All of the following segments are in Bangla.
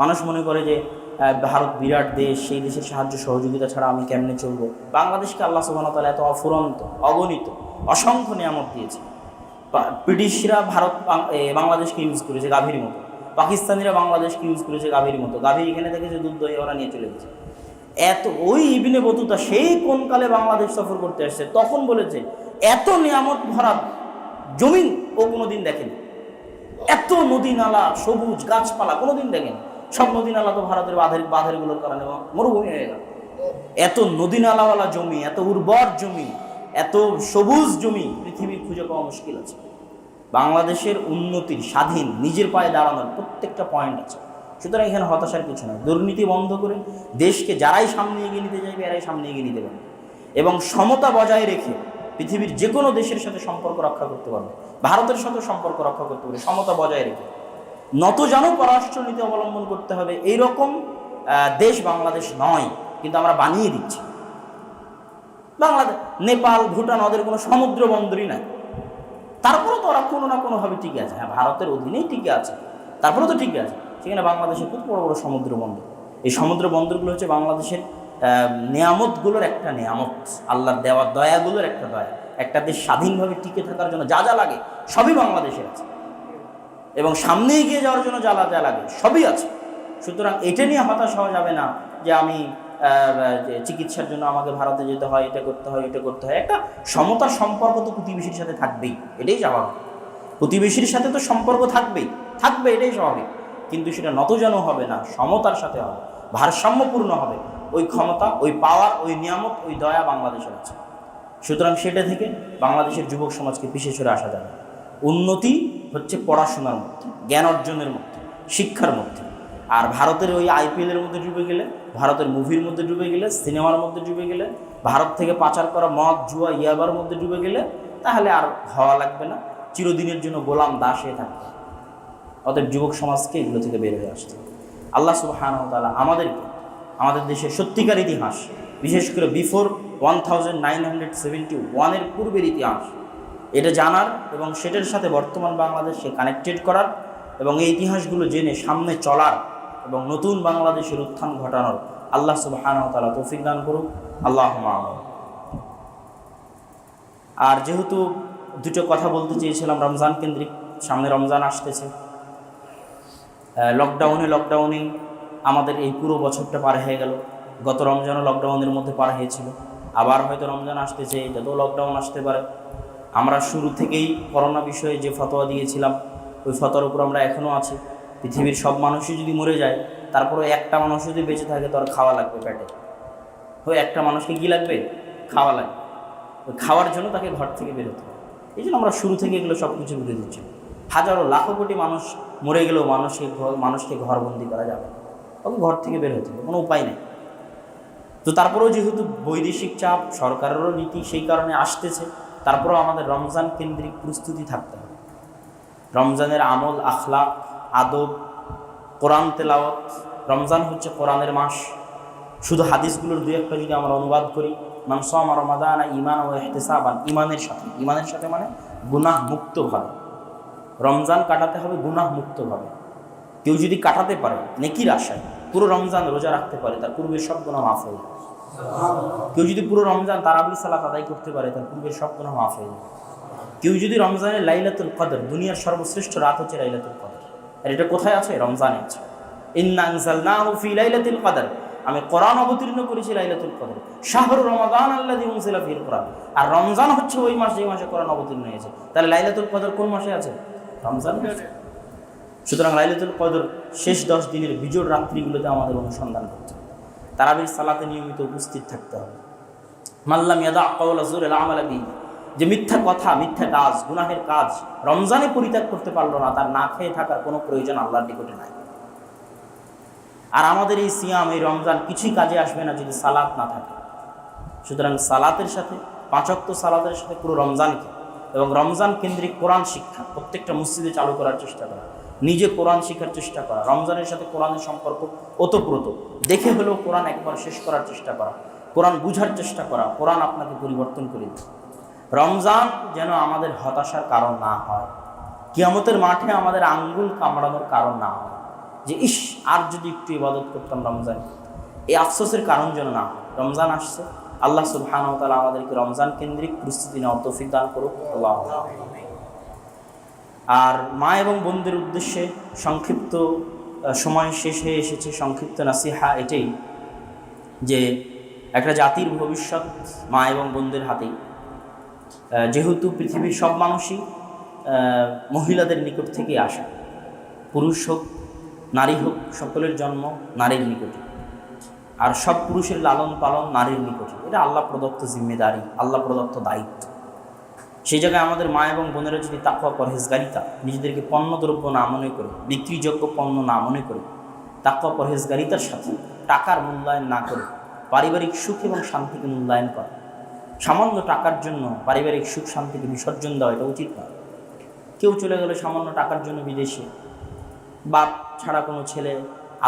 মানুষ মনে করে যে ভারত বিরাট দেশ, সেই দেশের সাহায্য সহযোগিতা ছাড়া আমি কেমনে চলবো? বাংলাদেশকে আল্লাহ সুবাহতালা এত অফুরন্ত, অগণিত, অসংখ্য নিয়ামত দিয়েছে। ব্রিটিশরা ভারত বাংলাদেশকে ইউজ করেছে গাভীর মতো। পাকিস্তানিরা বাংলাদেশকে ইউজ করেছে গাভীর মতো। গাভী এখানে থেকে যে দুধ, দই ওরা নিয়ে চলে গেছে। এত, ওই ইবিনে বতুতা সেই কোন কালে বাংলাদেশ সফর করতে আসছে? তখন বলেছে, এত নিয়ামত ভরা জমিন ও কোনোদিন দেখেনি। এত নদী নালা, সবুজ গাছপালা কোনোদিন দেখেনি। সব নদী নালা তো ভারতের বাঁধের বাঁধেরগুলোর কারণে মরুভূমি হয়ে গেল। এত নদী নালাওয়ালা জমি, এত উর্বর জমি, এত সবুজ জমি পৃথিবী খুঁজে পাওয়া মুশকিল আছে। বাংলাদেশের উন্নতির স্বাধীন, নিজের পায়ে দাঁড়ানোর প্রত্যেকটা পয়েন্ট আছে। সুতরাং এখানে হতাশার কিছু নয় দুর্নীতি বন্ধ করে দেশকে যারাই সামনে এগিয়ে নিতে চাইবে, এরাই সামনে এগিয়ে নিতে পারবে। এবং সমতা বজায় রেখে পৃথিবীর যে কোনো দেশের সাথে সম্পর্ক রক্ষা করতে পারবে। ভারতের সাথে সম্পর্ক রক্ষা করতে পারবে। সমতা বজায় রেখে। নত জানো পররাষ্ট্রনীতি অবলম্বন করতে হবে। এইরকম আহ, দেশ বাংলাদেশ নয় কিন্তু আমরা বানিয়ে দিচ্ছি। বাংলাদেশ নেপাল ভুটান ওদের কোনো সমুদ্র বন্দরই নাই। তারপরেও তো ওরা কোনো না কোনোভাবে টিকে আছে। হ্যাঁ ভারতের অধীনেই টিকে আছে। তারপরেও তো টিকে আছে। সেখানে বাংলাদেশের খুব বড় বড় সমুদ্র বন্দর। এই সমুদ্র বন্দরগুলো হচ্ছে বাংলাদেশের নেয়ামতগুলোর একটা নিয়ামত। আল্লাহর দেওয়া দয়াগুলোর একটা দয়া। একটা দেশ স্বাধীনভাবে টিকে থাকার জন্য যা যা লাগে সবই বাংলাদেশের আছে। এবং সামনে এগিয়ে যাওয়ার জন্য যা যা লাগে, সবই আছে। সুতরাং এটা নিয়ে হতাশ হওয়া যাবে না যে আমি চিকিৎসার জন্য আমাকে ভারতে যেতে হয়, এটা করতে হয় এটা করতে হয়। একটা সমতার সম্পর্ক তো প্রতিবেশীর সাথে থাকবেই, এটাই স্বাভাবিক। প্রতিবেশীর সাথে তো সম্পর্ক থাকবেই, থাকবে, এটাই স্বাভাবিক। কিন্তু সেটা নতজন হবে না, সমতার সাথে হবে, ভারসাম্যপূর্ণ হবে। ওই ক্ষমতা, ওই পাওয়ার ওই নিয়ামত, ওই দয়া বাংলাদেশের আছে। সুতরাং সেটা থেকে বাংলাদেশের যুবক সমাজকে পিছিয়ে সরে আসা যাবে। উন্নতি হচ্ছে পড়াশোনার মধ্যে, জ্ঞান অর্জনের মধ্যে, শিক্ষার মধ্যে। আর ভারতের ওই আইপিএলের মধ্যে ডুবে গেলে, ভারতের মুভির মধ্যে ডুবে গেলে, সিনেমার মধ্যে ডুবে গেলে, ভারত থেকে পাচার করা মদ, জুয়া, ইয়াবার মধ্যে ডুবে গেলে, তাহলে আর হওয়া লাগবে না। চিরদিনের জন্য গোলাম দাস হয়ে থাকবে। অতএব যুবক সমাজকে এগুলো থেকে বের হয়ে আসতে। আল্লাহ সুবাহান তালা আমাদেরকে, আমাদের দেশের সত্যিকার ইতিহাস, বিশেষ করে before one thousand nine hundred seventy ওয়ানের পূর্বের ইতিহাস এটা জানার এবং সেটার সাথে বর্তমান বাংলাদেশকে কানেক্টেড করার এবং এই ইতিহাসগুলো জেনে সামনে চলার এবং নতুন বাংলাদেশের উত্থান ঘটানোর আল্লাহ সুবাহান তালা তৌফিক দান করুক। আল্লাহ। আর যেহেতু দুটো কথা বলতে চেয়েছিলাম, রমজান কেন্দ্রিক সামনে রমজান আসতেছে। লকডাউনে লকডাউনে আমাদের এই পুরো বছরটা পার হয়ে গেল। গত রমজানও লকডাউনের মধ্যে পার হয়েছিল। আবার হয়তো রমজান আসতেছে যত লকডাউন আসতে পারে। আমরা শুরু থেকেই করোনা বিষয়ে যে ফতোয়া দিয়েছিলাম, ওই ফতোয়ার উপর আমরা এখনও আছি। পৃথিবীর সব মানুষই যদি মরে যায় তারপরে একটা মানুষ যদি বেঁচে থাকে তো আর খাওয়া লাগবে পেটে। ওই একটা মানুষকে কী লাগবে? খাওয়া লাগবে। ওই খাওয়ার জন্য তাকে ঘর থেকে বেরোতে হবে। এই জন্য আমরা শুরু থেকে এগুলো সব কিছু বুঝে দিচ্ছি। হাজারো লাখো কোটি মানুষ মরে গেলেও মানুষকে মানুষকে ঘরবন্দি করা যাবে ওকে ঘর থেকে বের হতে হবে, কোনো উপায় নেই। তো তারপরেও যেহেতু বৈদেশিক চাপ, সরকারেরও নীতি সেই কারণে আসতেছে। তারপরেও আমাদের রমজান কেন্দ্রিক প্রস্তুতি থাকতে হবে। রমজানের আমল, আখলাক, আদব, কোরআন তেলাওয়াত, রমজান হচ্ছে কোরআনের মাস। শুধু হাদিসগুলোর দু একটা যদি আমরা অনুবাদ করি মানসামা রমাদান ইমান ও এহতেসাবান ইমানের সাথে। ইমানের সাথে মানে গুনাহ মুক্তভাবে। রমজান কাটাতে হবে, গুনাহ মুক্তভাবে। কেউ যদি কাটাতে পারে, নেকির আশায়, পুরো রমজান রোজা রাখতে পারে, তার পূর্বের সব গুণা মাফ হয়ে কেউ যদি পুরো রমজান তারাবি সালাত আদায় করতে পারে, তার পূর্বের সব গুণা মাফ হয়ে যায় কেউ যদি রমজানের লাইলাতুল কদর, দুনিয়ার সর্বশ্রেষ্ঠ রাত হচ্ছে লাইলাতুল কদর। আর এটা কোথায় আছে? রমজানে আছে। ফি লাইলাতুল কদর। আমি কোরআন অবতীর্ণ করেছি লাইলাতুল কদর। শাহরু রমাদান আল্লাযী উনজিলা ফিল কোরআন। আর রমজান হচ্ছে ওই মাস যে মাসে কোরআন অবতীর্ণ হয়েছে। তাহলে লাইলাতুল কদর কোন মাসে আছে? রমজান সুতরাং লাইলাতুল কদর শেষ দশ দিনের বিজোড় রাত্রিগুলোতে আমাদের অনুসন্ধান করতে তারাবির সালাতে নিয়মিত উপস্থিত থাকতে হবে। মাল্লাম ইয়াদা আমালা বিহি, যে মিথ্যা কথা, মিথ্যা কাজ, গুনাহের কাজ রমজানে পরিত্যাগ করতে পারল না, তার না খেয়ে থাকার কোনো প্রয়োজন আল্লাহর নিকটে নাই। আর আমাদের এই সিয়াম, এই রমজান কিছুই কাজে আসবে না যদি সালাত না থাকে। সুতরাং সালাতের সাথে পাঁচক্ত সালাতের সাথে পুরো রমজানকে এবং রমজান কেন্দ্রিক কোরআন শিক্ষা প্রত্যেকটা মসজিদে চালু করার চেষ্টা করা। নিজে কোরআন শেখার চেষ্টা করা, রমজানের সাথে কোরআনের সম্পর্ক ওতপ্রোত। দেখে হলেও কোরআন একবার শেষ করার চেষ্টা করা, কোরআন বুঝার চেষ্টা করা, কোরআন আপনাকে পরিবর্তন করে দেবে। রমজান যেন আমাদের হতাশার কারণ না হয়, কিয়ামতের মাঠে আমাদের আঙ্গুল কামড়ানোর কারণ না হয়, যে ইস, আর যদি একটু ইবাদত করতাম রমজান, এই আফসোসের কারণ যেন না হয়। রমজান আসছে, আল্লাহ সুবহানাহু ওয়া তাআলা আমাদেরকে রমজান কেন্দ্রিক প্রস্তুতি নেওয়ার তৌফিক দান করুক। আল্লাহ আর মা এবং বোনদের উদ্দেশ্যে সংক্ষিপ্ত সময় শেষ হয়ে এসেছে, সংক্ষিপ্ত নাসিহা এটাই যে একটা জাতির ভবিষ্যৎ মা এবং বোনদের হাতেই। যেহেতু পৃথিবীর সব মানুষই মহিলাদের নিকট থেকে আসা। পুরুষ হোক, নারী হোক, সকলের জন্ম নারীর নিকটে। আর সব পুরুষের লালন পালন নারীর নিকটে। এটা আল্লাহ প্রদত্ত জিম্মেদারি, আল্লাহ প্রদত্ত দায়িত্ব। সেই জায়গায় আমাদের মা এবং বোনেরা যদি তাকুয়া পরহেজগারিতা নিজেদেরকে পণ্য দ্রব্য না মনে করে, বিক্রিযোগ্য পণ্য না মনে করে তাকুয়া পরহেজগারিতার সাথে টাকার মূল্যায়ন না করে, পারিবারিক সুখ এবং শান্তিকে মূল্যায়ন করে। সামান্য টাকার জন্য পারিবারিক সুখ, শান্তিকে বিসর্জন দেওয়া এটা উচিত নয় কেউ চলে গেলে সামান্য টাকার জন্য বিদেশে বাপ ছাড়া কোনো ছেলে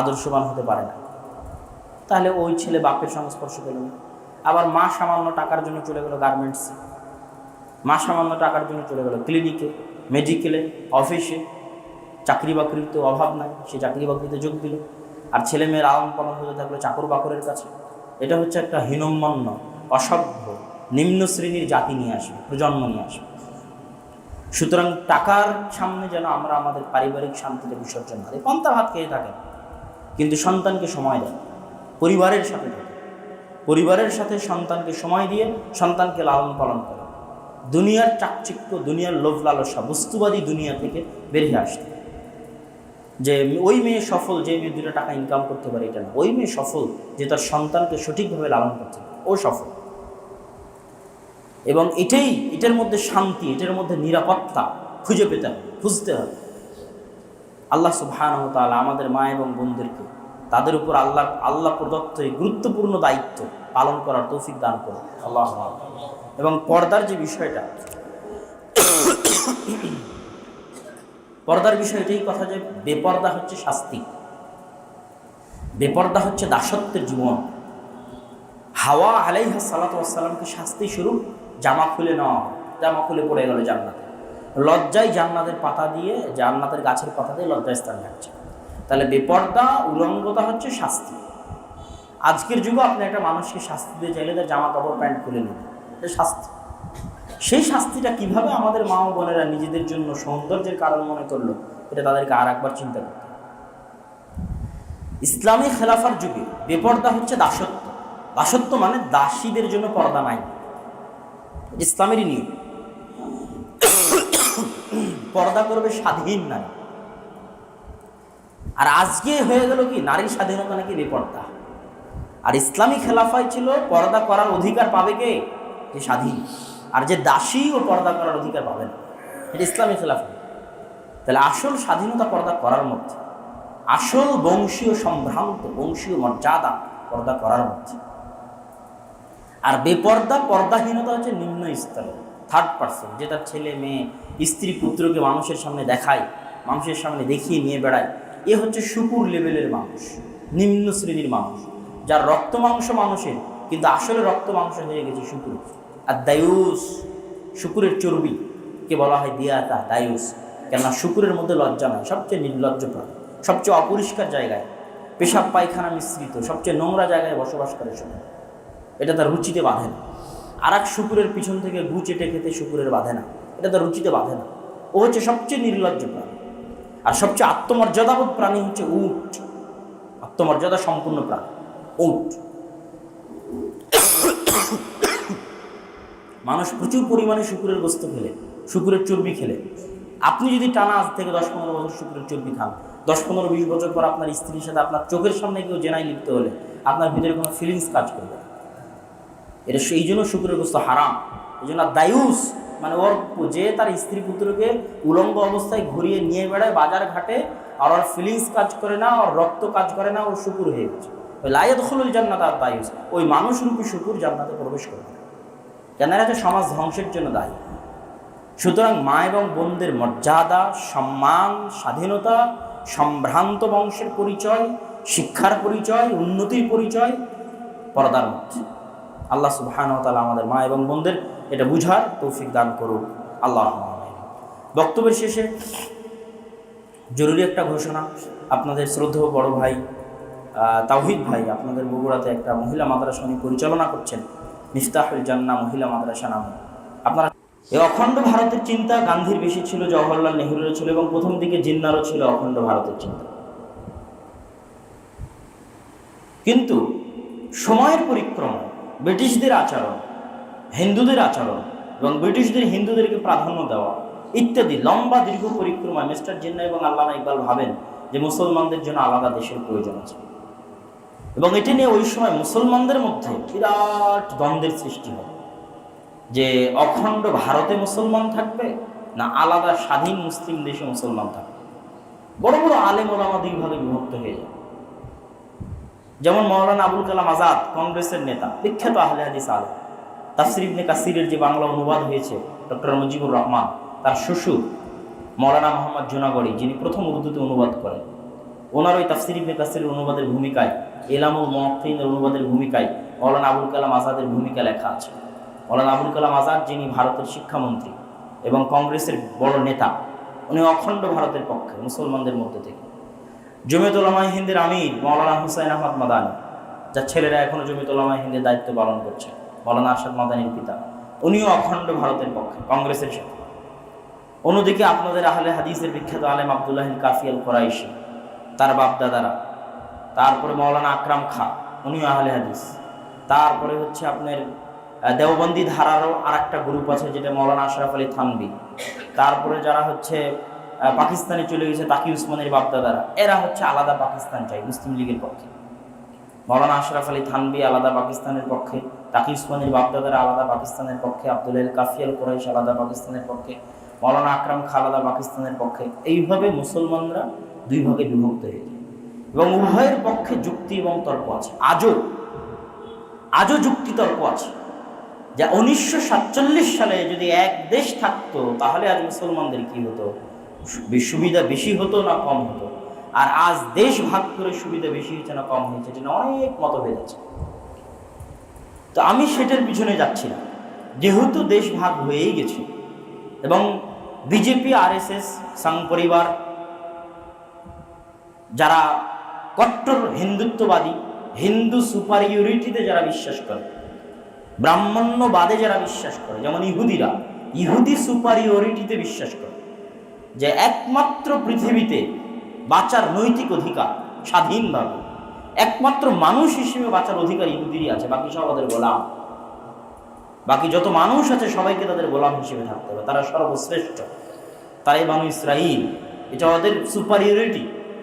আদর্শবান হতে পারে না। তাহলে ওই ছেলে বাপের সংস্পর্শ পেল আবার মা সামান্য টাকার জন্য চলে গেল গার্মেন্টসে। মা সামান্য টাকার জন্য চলে গেল। ক্লিনিকে মেডিকেলে অফিসে চাকরি বাকরির তো অভাব নাই, সে চাকরি বাকরিতে যোগ দিল। আর ছেলে মেয়ের আলম পালন হতে থাকল চাকর বাকরের কাছে। এটা হচ্ছে একটা হীনম্মন্য অসভ্য, নিম্ন শ্রেণির জাতি নিয়ে আসবে, প্রজন্ম নিয়ে আসবে। সুতরাং টাকার সামনে যেন আমরা আমাদের পারিবারিক শান্তিতে বিসর্জন দিই। পন্থা ভাত খেয়ে থাকেন, কিন্তু সন্তানকে সময় দেন। পরিবারের সাথে পরিবারের সাথে সন্তানকে সময় দিয়ে সন্তানকে লালন পালন করেন। দুনিয়ার চাকচিক্য, দুনিয়ার লোভ লালসা, বস্তুবাদী দুনিয়া থেকে বেরিয়ে আসতে। যে ওই মেয়ে সফল, যে মেয়ে দুটো টাকা ইনকাম করতে পারে, এটা না। ওই মেয়ে সফল যে তার সন্তানকে সঠিকভাবে লালন করতে পারে, ও সফল। এবং এটাই, এটার মধ্যে শান্তি, এটার মধ্যে নিরাপত্তা খুঁজে পেতে হবে, খুঁজতে হবে। আল্লাহ সুবহান তাআলা আমাদের মা এবং বোনদেরকে তাদের উপর আল্লাহ আল্লাহ প্রদত্ত এই গুরুত্বপূর্ণ দায়িত্ব পালন করার তৌফিক দান করুন। আল্লাহ এবং পর্দার যে বিষয়টা, পর্দার বিষয় এটাই কথা যে বেপর্দা হচ্ছে শাস্তি। বেপর্দা হচ্ছে দাসত্বের জীবন। হাওয়া আলাইহা সালাত ওয়াসালামকে শাস্তি স্বরূপ? জামা খুলে নেওয়া জামা খুলে পড়ে গেল জান্নাতে। লজ্জায় জান্নাতের পাতা দিয়ে, জান্নাতের গাছের পাতা দিয়ে লজ্জায় স্থান রাখছে তাহলে বেপর্দা, উলঙ্গতা হচ্ছে শাস্তি। আজকের যুগে আপনি একটা মানুষকে শাস্তি দিয়ে চাইলে তার জামা কাপড়, প্যান্ট খুলে নেবেন। শাস্তি। সেই শাস্তিটা কীভাবে আমাদের মা বোনেরা নিজেদের জন্য সৌন্দর্যের কারণ মনে করল, এটা তাদেরকে আর একবার চিন্তা করতে ইসলামী খেলাফার যুগে বেপর্দা হচ্ছে দাসত্ব। দাসত্ব মানে দাসীদের জন্য পর্দা নাই। ইসলামেরই নিয়ম। পর্দা করবে স্বাধীন নারী। আর আজকে হয়ে গেল কি, নারীর স্বাধীনতা নাকি বেপর্দা? আর ইসলামী খেলাফায় ছিল পর্দা করার অধিকার পাবে কে? যে স্বাধীন। আর যে দাসী ও পর্দা করার অধিকার পাবে না। এটা ইসলামী খেলাফা তাহলে আসল স্বাধীনতা পর্দা করার মধ্যে, আসল বংশীয় সম্ভ্রান্ত বংশীয় মর্যাদা পর্দা করার মধ্যে। আর বেপর্দা, পর্দাহীনতা হচ্ছে নিম্ন স্তরে থার্ড পার্সন যেটা ছেলে, মেয়ে, স্ত্রী, পুত্রকে মানুষের সামনে দেখায়, মানুষের সামনে দেখিয়ে নিয়ে বেড়ায়। এ হচ্ছে শুকুর লেভেলের মানুষ, নিম্ন শ্রেণির মানুষ। যার রক্ত মাংস মানুষের, কিন্তু আসলে রক্ত মাংস হয়ে গেছে শুকুর আর দায়ুস শুকুরের চর্বি, কে বলা হয় দিয়াতা দায়ুস কেননা শুকুরের মধ্যে লজ্জা নয় সবচেয়ে নির্লজ্জ প্রাণী, সবচেয়ে অপরিষ্কার জায়গায়, পেশাব পায়খানা মিশ্রিত, সবচেয়ে নোংরা জায়গায় বসবাস করে শুকুর। এটা তার রুচিতে বাঁধে না। আর এক শুকুরের পিছন থেকে গু চেটে খেতে শুকুরের বাঁধে না। এটা তার রুচিতে বাঁধে না। ও হচ্ছে সবচেয়ে নির্লজ্জ প্রাণী। আর সবচেয়ে আত্মমর্যাদাবোধ প্রাণী হচ্ছে উট। আত্মমর্যাদা সম্পূর্ণ প্রাণী, উট। মানুষ প্রচুর পরিমাণে শুকুরের গোস্ত খেলে, শুকুরের চর্বি খেলে। আপনি যদি টানা আজ থেকে দশ পনেরো বছর শুকুরের চর্বি খান, দশ পনেরো বিশ বছর পর আপনার স্ত্রীর সাথে আপনার চোখের সামনে কেউ জেনাই লিপ্ত হলে, আপনার ভিতরে কোনো ফিলিংস কাজ করবে। এটা সেই জন্য শুকুরের গোস্ত হারাম। এই জন্য দায়ুস মানে ওর যে তার স্ত্রী পুত্রকে উলঙ্গ অবস্থায় ঘুরিয়ে নিয়ে বেড়ায় বাজার ঘাটে, আর ওর ফিলিংস কাজ করে না, ওর রক্ত কাজ করে না ওর শুকুর হয়ে গেছে। ওই লাইয়াত হলুল জান্নাত আর দায়ুস। ওই মানুষরূপী শুকুর জান্নাতে প্রবেশ করবে কেন এরা হচ্ছে সমাজ ধ্বংসের জন্য দায়ী? সুতরাং মা এবং বোনদের মর্যাদা, সম্মান, স্বাধীনতা, সম্ভ্রান্ত বংশের পরিচয়, শিক্ষার পরিচয়, উন্নতির পরিচয় পর্দার মধ্যে। আল্লাহ সুবহান তালা আমাদের মা এবং বোনদের এটা বুঝার তৌফিক দান করুক। আল্লাহ। বক্তব্যের শেষে জরুরি একটা ঘোষণা। আপনাদের শ্রদ্ধেয় বড় ভাই তাওহিদ ভাই আপনাদের বগুড়াতে একটা মহিলা মাদ্রাসা উনি পরিচালনা করছেন। মিফতাহুল জান্না মহিলা মাদ্রাসা নামে। আপনারা এই অখণ্ড ভারতের চিন্তা গান্ধীর বেশি ছিল, জওহরলাল নেহরুরও ছিল এবং প্রথম দিকে জিন্নারও ছিল অখণ্ড ভারতের চিন্তা। কিন্তু সময়ের পরিক্রমায় ব্রিটিশদের আচরণ, হিন্দুদের আচরণ এবং ব্রিটিশদের হিন্দুদেরকে প্রাধান্য দেওয়া ইত্যাদি লম্বা দীর্ঘ পরিক্রমায় মিস্টার জিন্না এবং আল্লামা ইকবাল ভাবেন যে মুসলমানদের জন্য আলাদা দেশের প্রয়োজন আছে। এবং এটি নিয়ে ওই সময় মুসলমানদের মধ্যে বিরাট দ্বন্দ্বের সৃষ্টি হয়। যে অখণ্ড ভারতে মুসলমান থাকবে না আলাদা স্বাধীন মুসলিম দেশে মুসলমান থাকবে। বড় বড় আলেম ওলামা দুই বিভক্ত হয়ে যায়। যেমন মৌলানা আবুল কালাম আজাদ, কংগ্রেসের নেতা, বিখ্যাত আহলে হাদিস আলেম। তাফসির ইবনে কাসিরের যে বাংলা অনুবাদ হয়েছে, ডক্টর মুজিবুর রহমান, তার শ্বশুর মৌলানা মোহাম্মদ জুনাগড়ি, যিনি প্রথম উর্দুতে অনুবাদ করেন। ওনার ওই তাফসির ইবনে কাসিরের অনুবাদের ভূমিকায় এলামুল মহকিনের অনুবাদের ভূমিকায় মৌলানা আবুল কালাম আজাদের ভূমিকা লেখা আছে। মৌলানা আবুল কালাম আজাদ যিনি ভারতের শিক্ষামন্ত্রী এবং কংগ্রেসের বড় নেতা, উনি অখণ্ড ভারতের পক্ষে, মুসলমানদের মধ্যে থেকে। জমিয়তুলামা হিন্দের আমির মৌলানা হুসাইন আহমদ মাদানি, যার ছেলেরা এখনও জমিয়তুলামা হিন্দের দায়িত্ব পালন করছে, মৌলানা আরশাদ মাদানির পিতা, উনিও অখণ্ড ভারতের পক্ষে, কংগ্রেসের সাথে। অন্যদিকে আপনাদের আহলে হাদিসের বিখ্যাত আলেম আবদুল্লাহ কাফি আল তার বাপদাদারা। তারপরে মৌলানা আকরাম খা, উনিও আহলে হাদিস। তারপরে হচ্ছে আপনার দেওবন্দি ধারারও আর একটা গ্রুপ আছে যেটা মৌলানা আশরাফ আলী থানবি তারপরে যারা হচ্ছে পাকিস্তানে চলে গেছে তাকি উসমানের বাপদাদারা, এরা হচ্ছে আলাদা পাকিস্তান চাই, মুসলিম লীগের পক্ষে। মৌলানা আশরাফ আলী থানবি আলাদা পাকিস্তানের পক্ষে, তাকি উসমানের বাপদাদারা আলাদা পাকিস্তানের পক্ষে, আব্দুল কাফিয়াল কোরাইশ আলাদা পাকিস্তানের পক্ষে মৌলানা আকরাম খা আলাদা পাকিস্তানের পক্ষে। এইভাবে মুসলমানরা দুই ভাগে বিভক্ত হয়ে যায়। এবং উভয়ের পক্ষে যুক্তি এবং তর্ক আছে। আজও আজও যুক্তি তর্ক আছে। যে উনিশশো সালে যদি এক দেশ থাকতো, তাহলে আজ মুসলমানদের কি হতো? সুবিধা বেশি হতো না কম হতো? আর আজ দেশ ভাগ করে সুবিধা বেশি হয়েছে না কম হয়েছে, এটা অনেক মতভেদ আছে। তো আমি সেটার পিছনে যাচ্ছি না। যেহেতু দেশ ভাগ হয়েই গেছে, এবং বিজেপি, আরএসএস সংঘ পরিবার যারা কট্টর হিন্দুত্ববাদী, হিন্দু সুপারিয়রিটিতে যারা বিশ্বাস করে, ব্রাহ্মণ্যবাদে যারা বিশ্বাস করে, যেমন ইহুদিরা, ইহুদি সুপারিয়রিটিতে বিশ্বাস করে যে একমাত্র পৃথিবীতে বাঁচার নৈতিক অধিকার স্বাধীনভাবে, একমাত্র মানুষ হিসেবে বাঁচার অধিকার ইহুদিরই আছে, বাকি সব ওদের গোলাম। বাকি যত মানুষ আছে, সবাইকে তাদের গোলাম হিসেবে থাকতে হবে, তারা সর্বশ্রেষ্ঠ। তারাই মানুষ ইসরাইল, এটা ওদের সুপারিয়রিটি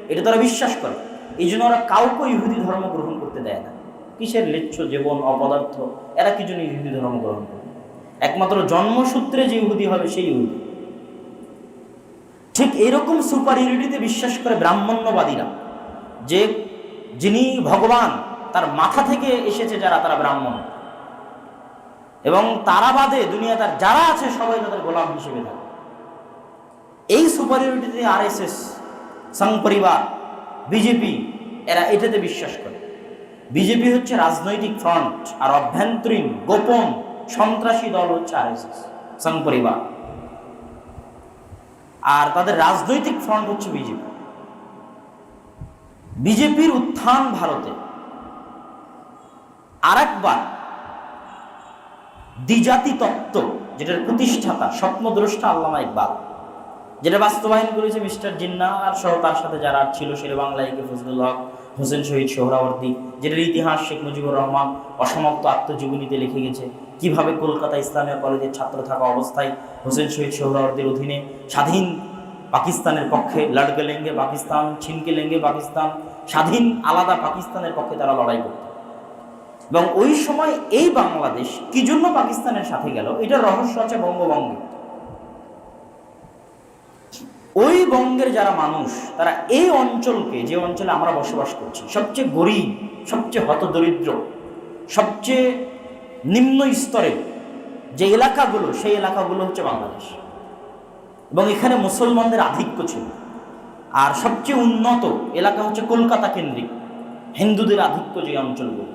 এটা তারা বিশ্বাস করে। এই জন্য ওরা কাউকে ইহুদি ধর্ম গ্রহণ করতে দেয় না। কিসের লেচ্ছ, জীবন, অপদার্থ? এরা কি জন্য ইহুদি ধর্ম গ্রহণ করে? একমাত্র জন্মসূত্রে যে ইহুদি হবে, সেই ইহুদি। ঠিক এরকম সুপারিয়রিটিতে বিশ্বাস করে ব্রাহ্মণ্যবাদীরা যে যিনি ভগবান, তার মাথা থেকে এসেছে যারা, তারা ব্রাহ্মণ। এবং তারা বাদে দুনিয়া তার যারা আছে, সবাই তাদের গোলাম হিসেবে থাকে। এই সুপারিয়রিটিতে আর এস এস সংঘ পরিবার, বিজেপি, এরা এটাতে বিশ্বাস করে। বিজেপি হচ্ছে রাজনৈতিক ফ্রন্ট আর অভ্যন্তরীণ, গোপন, সন্ত্রাসী দল হচ্ছে আর এস এস সংঘ আর তাদের রাজনৈতিক ফ্রন্ট হচ্ছে বিজেপি। বিজেপির উত্থান ভারতে। আরেকবার দ্বিজাতি তত্ত্ব যেটার প্রতিষ্ঠাতা স্বপ্নদ্রষ্টা আল্লামা ইকবাল। যেটা বাস্তবায়ন করেছে মিস্টার জিন্না আর সহ তার সাথে যারা ছিল শেরে বাংলায় কে ফজলুল হক, হোসেন শহীদ সোহরাওয়ার্দী, যেটার ইতিহাস শেখ মুজিবুর রহমান অসমাপ্ত আত্মজীবনীতে লিখে গেছে। কীভাবে কলকাতা ইসলামিয়া কলেজের ছাত্র থাকা অবস্থায় হোসেন শহীদ সোহরাওয়ার্দীর অধীনে স্বাধীন পাকিস্তানের পক্ষে লড়কে লেঙ্গে পাকিস্তান, ছিনকে লেঙ্গে পাকিস্তান, স্বাধীন আলাদা পাকিস্তানের পক্ষে তারা লড়াই করত। এবং ওই সময় এই বাংলাদেশ কি জন্য পাকিস্তানের সাথে গেল? এটার রহস্য আছে বঙ্গবঙ্গে ওই বঙ্গের যারা মানুষ, তারা এই অঞ্চলকে, যে অঞ্চলে আমরা বসবাস করছি, সবচেয়ে গরিব, সবচেয়ে হতদরিদ্র, সবচেয়ে নিম্ন স্তরের যে এলাকাগুলো, সেই এলাকাগুলো হচ্ছে বাংলাদেশ। এবং এখানে মুসলমানদের আধিক্য ছিল। আর সবচেয়ে উন্নত এলাকা হচ্ছে কলকাতা কেন্দ্রিক, হিন্দুদের আধিক্য যে অঞ্চলগুলো।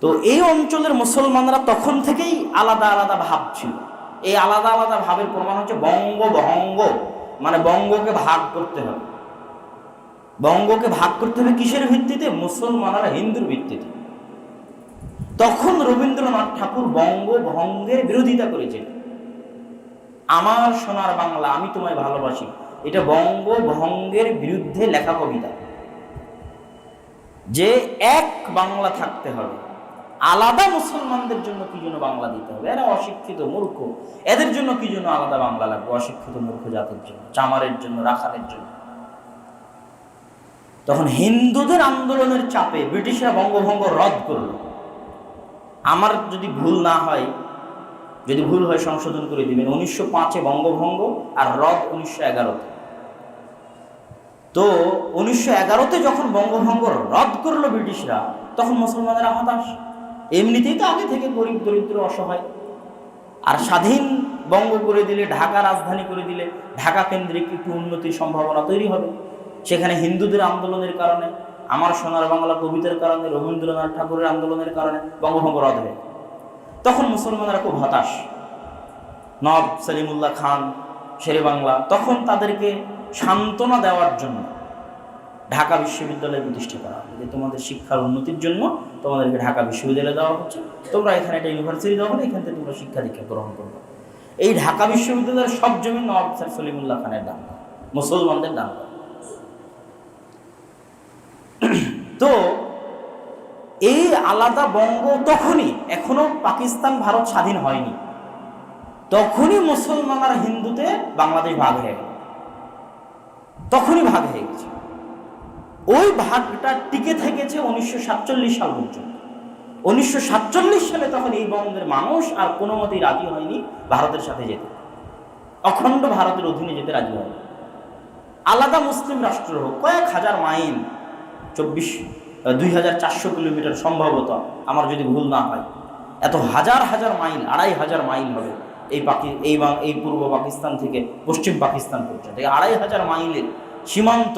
তো এই অঞ্চলের মুসলমানরা তখন থেকেই আলাদা আলাদা ভাব ছিল। এই আলাদা আলাদা ভাবের প্রমাণ হচ্ছে বঙ্গভঙ্গ মানে বঙ্গকে ভাগ করতে হবে। বঙ্গকে ভাগ করতে হবে কিসের ভিত্তিতে? মুসলমানরা হিন্দুর ভিত্তিতে। তখন রবীন্দ্রনাথ ঠাকুর বঙ্গভঙ্গের বিরোধিতা করেছেন। আমার সোনার বাংলা, আমি তোমায় ভালোবাসি। এটা বঙ্গভঙ্গের বিরুদ্ধে লেখা কবিতা। যে এক বাংলা থাকতে হবে। আলাদা মুসলমানদের জন্য কি জন্য বাংলা দিতে হবে? এরা অশিক্ষিত মূর্খ। এদের জন্য কি জন্য আলাদা বাংলা লাগবে? অশিক্ষিত মূর্খ জাতির জন্য, চামারের জন্য, রাখালের জন্য। তখন হিন্দুদের আন্দোলনের চাপে ব্রিটিশরা বঙ্গভঙ্গ রদ করল। আমার যদি ভুল না হয়, যদি ভুল হয় সংশোধন করে দিবেন। উনিশশো পাঁচে বঙ্গভঙ্গ আর রদ উনিশশো এগারোতে। তো উনিশশো এগারোতে যখন বঙ্গভঙ্গ রদ করল ব্রিটিশরা, তখন মুসলমানেরা হতাশ। এমনিতেই তো আগে থেকে গরিব, দরিদ্র, অসহায়। আর স্বাধীন বঙ্গ করে দিলে, ঢাকা রাজধানী করে দিলে, ঢাকা কেন্দ্রিক একটু উন্নতির সম্ভাবনা তৈরি হবে। সেখানে হিন্দুদের আন্দোলনের কারণে, আমার সোনার বাংলা কবিতার কারণে, রবীন্দ্রনাথ ঠাকুরের আন্দোলনের কারণে বঙ্গভঙ্গ রদ হয়ে। তখন মুসলমানরা খুব হতাশ। নব সলিমুল্লাহ খান, শেরে বাংলা, তখন তাদেরকে সান্ত্বনা দেওয়ার জন্য ঢাকা বিশ্ববিদ্যালয় প্রতিষ্ঠা করা হয় যে তোমাদের শিক্ষার উন্নতির জন্য তোমাদেরকে ঢাকা বিশ্ববিদ্যালয় দেওয়া হচ্ছে। তোমরা এখানে একটা ইউনিভার্সিটি দেওয়া হলে এখান থেকে তোমরা শিক্ষা দীক্ষা গ্রহণ করবে। এই ঢাকা বিশ্ববিদ্যালয়ের সব জমি নবাব স্যার সলিমুল্লাহ খানের দান মুসলমানদের দান তো এই আলাদা বঙ্গ তখনই, এখনও পাকিস্তান, ভারত স্বাধীন হয়নি। তখনই মুসলমান আর হিন্দুতে বাংলাদেশ ভাগ হয়ে গেল তখনই ভাগ হয়ে গেছে। ওই ভাগটা টিকে থেকেছে উনিশশো সাতচল্লিশ সাল পর্যন্ত। উনিশশো সাতচল্লিশ সালে তখন এই বঙ্গের মানুষ আর কোনো মতেই রাজি হয়নি ভারতের সাথে যেতে। অখণ্ড ভারতের অধীনে যেতে রাজি হয়নি। আলাদা মুসলিম রাষ্ট্র হোক, কয়েক হাজার মাইল, চব্বিশ দুই হাজার চারশো কিলোমিটার সম্ভবত, আমার যদি ভুল না হয়, এত হাজার হাজার মাইল, আড়াই হাজার মাইল হবে এই পাকি, এই এই পূর্ব পাকিস্তান থেকে পশ্চিম পাকিস্তান পর্যন্ত। এই আড়াই হাজার মাইলের সীমান্ত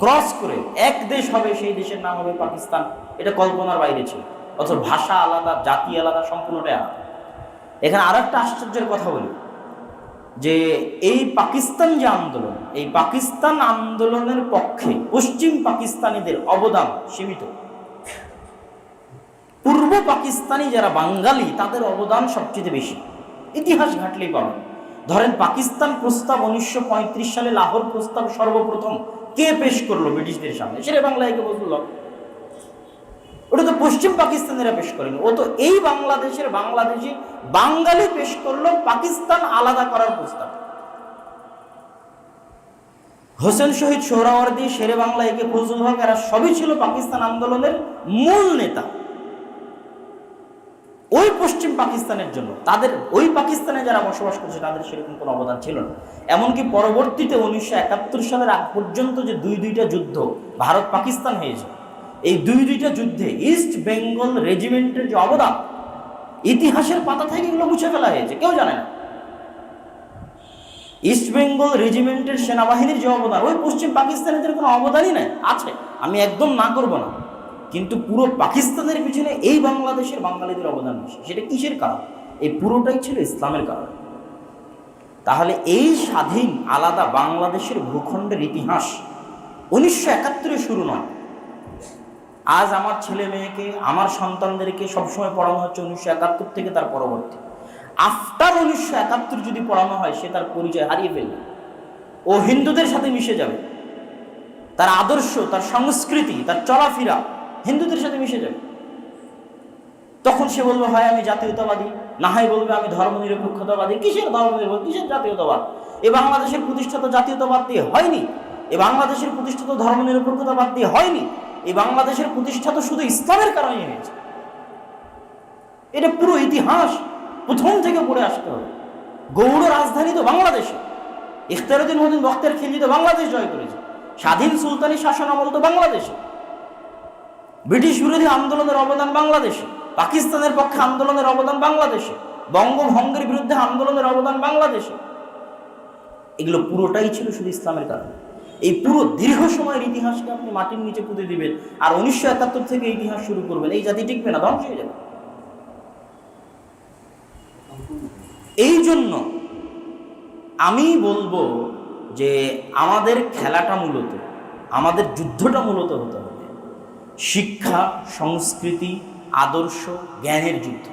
ক্রস করে এক দেশ হবে, সেই দেশের নাম হবে পাকিস্তান। এটা কল্পনার বাইরে ছিল। অথচ ভাষা আলাদা, জাতি আলাদা, সম্পূর্ণটাই আলাদা। এখানে আর একটা আশ্চর্যের কথা বলি, যে এই পাকিস্তান যে আন্দোলন, এই পাকিস্তান আন্দোলনের পক্ষে পশ্চিম পাকিস্তানিদের অবদান সীমিত। পূর্ব পাকিস্তানি যারা বাঙালি, তাদের অবদান সবচেয়ে বেশি। ইতিহাস ঘাটলেই পাবেন ধরেন, পাকিস্তান প্রস্তাব উনিশশো পঁয়ত্রিশ সালে লাহোর প্রস্তাব সর্বপ্রথম কে পেশ করল ব্রিটিশদের সামনে? সেটা বাংলায় কে বলল ওটা তো পশ্চিম পাকিস্তানেরা পেশ করেনি। ও তো এই বাংলাদেশের বাংলাদেশি বাঙালি পেশ করল পাকিস্তান আলাদা করার প্রস্তাব। হোসেন শহীদ সোহরাওয়ার্দী, শেরে বাংলা একে ফজুল হক, এরা সবই ছিল পাকিস্তান আন্দোলনের মূল নেতা। ওই পশ্চিম পাকিস্তানের জন্য, তাদের ওই পাকিস্তানে যারা বসবাস করছে, তাদের সেরকম কোনো অবদান ছিল না। এমনকি পরবর্তীতে উনিশশো একাত্তর সালের আগ পর্যন্ত যে দুই দুইটা যুদ্ধ ভারত পাকিস্তান হয়েছে, এই দুই দুইটা যুদ্ধে ইস্ট বেঙ্গল রেজিমেন্টের যে অবদান, ইতিহাসের পাতা থেকে এগুলো মুছে ফেলা হয়েছে, কেউ জানে না। ইস্ট বেঙ্গল রেজিমেন্টের সেনাবাহিনীর যে অবদান, ওই পশ্চিম পাকিস্তানিদের কোনো অবদানই নাই, আছে। আমি একদম না করব না। কিন্তু পুরো পাকিস্তানের পিছনে এই বাংলাদেশের বাঙালিদের অবদান বেশি। সেটা কিসের কারণ? এই পুরোটাই ছিল ইসলামের কারণ। তাহলে এই স্বাধীন, আলাদা বাংলাদেশের ভূখণ্ডের ইতিহাস উনিশশো একাত্তরে শুরু নয়। আজ আমার ছেলে মেয়েকে, আমার সন্তানদেরকে সবসময় পড়ানো হচ্ছে উনিশশো একাত্তর থেকে তার পরবর্তী। আফটার উনিশশো একাত্তর যদি পড়ানো হয়, সে তার পরিচয় হারিয়ে ফেলবে। ও হিন্দুদের সাথে মিশে যাবে। তার আদর্শ, তার সংস্কৃতি, তার চলাফেরা হিন্দুদের সাথে মিশে যাবে। তখন সে বলবে, হয়, আমি জাতীয়তাবাদী। না হয় বলবে, আমি ধর্মনিরপেক্ষতাবাদী। কিসের ধর্মনিরপেক্ষ, কিসের জাতীয়তাবাদ? এ বাংলাদেশের প্রতিষ্ঠা তো জাতীয়তাবাদ দিয়ে হয়নি। এ বাংলাদেশের প্রতিষ্ঠা তো ধর্মনিরপেক্ষতাবাদ দিয়ে হয়নি। এই বাংলাদেশের প্রতিষ্ঠা তো শুধু ইসলামের কারণে হয়েছে। এটা পুরো ইতিহাস প্রথম থেকে পড়ে আসতে হবে। গৌড় রাজধানী তো বাংলাদেশে। ইখতারুদ্দিন মদিন বক্তের খিলজি তো বাংলাদেশ জয় করেছে। স্বাধীন সুলতানি শাসন আমল তো বাংলাদেশে। ব্রিটিশ বিরোধী আন্দোলনের অবদান বাংলাদেশে, পাকিস্তানের পক্ষে আন্দোলনের অবদান বাংলাদেশে, বঙ্গভঙ্গের বিরুদ্ধে আন্দোলনের অবদান বাংলাদেশে। এগুলো পুরোটাই ছিল শুধু ইসলামের কারণে। এই পুরো দীর্ঘ সময়ের ইতিহাসকে আপনি মাটির নিচে পুঁতে দিবেন আর উনিশশো একাত্তর থেকে ইতিহাস শুরু করবেন। এই জাতি টিকবে না, ধ্বংস হয়ে যাবে। এই জন্য আমি বলব যে আমাদের খেলাটা মূলত, আমাদের যুদ্ধটা মূলত হতে হবে। শিক্ষা সংস্কৃতি আদর্শ জ্ঞানের যুদ্ধ।